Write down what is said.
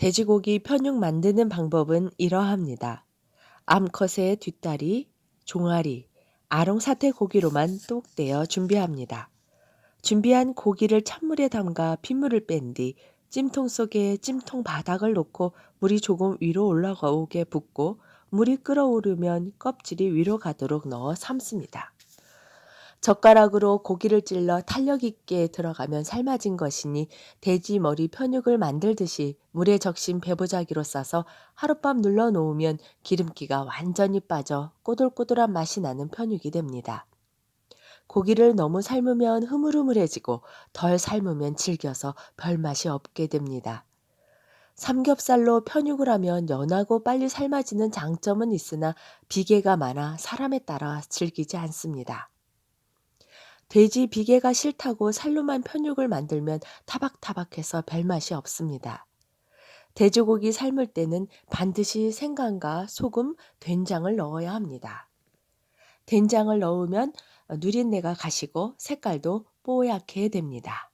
돼지고기 편육 만드는 방법은 이러합니다. 암컷의 뒷다리, 종아리, 아롱사태 고기로만 똑 떼어 준비합니다. 준비한 고기를 찬물에 담가 핏물을 뺀 뒤 찜통 속에 찜통 바닥을 놓고 물이 조금 위로 올라오게 붓고 물이 끓어오르면 껍질이 위로 가도록 넣어 삶습니다. 젓가락으로 고기를 찔러 탄력 있게 들어가면 삶아진 것이니 돼지 머리 편육을 만들듯이 물에 적신 배보자기로 싸서 하룻밤 눌러 놓으면 기름기가 완전히 빠져 꼬들꼬들한 맛이 나는 편육이 됩니다. 고기를 너무 삶으면 흐물흐물해지고 덜 삶으면 질겨서 별 맛이 없게 됩니다. 삼겹살로 편육을 하면 연하고 빨리 삶아지는 장점은 있으나 비계가 많아 사람에 따라 즐기지 않습니다. 돼지 비계가 싫다고 살로만 편육을 만들면 타박타박해서 별맛이 없습니다. 돼지고기 삶을 때는 반드시 생강과 소금, 된장을 넣어야 합니다. 된장을 넣으면 누린내가 가시고 색깔도 뽀얗게 됩니다.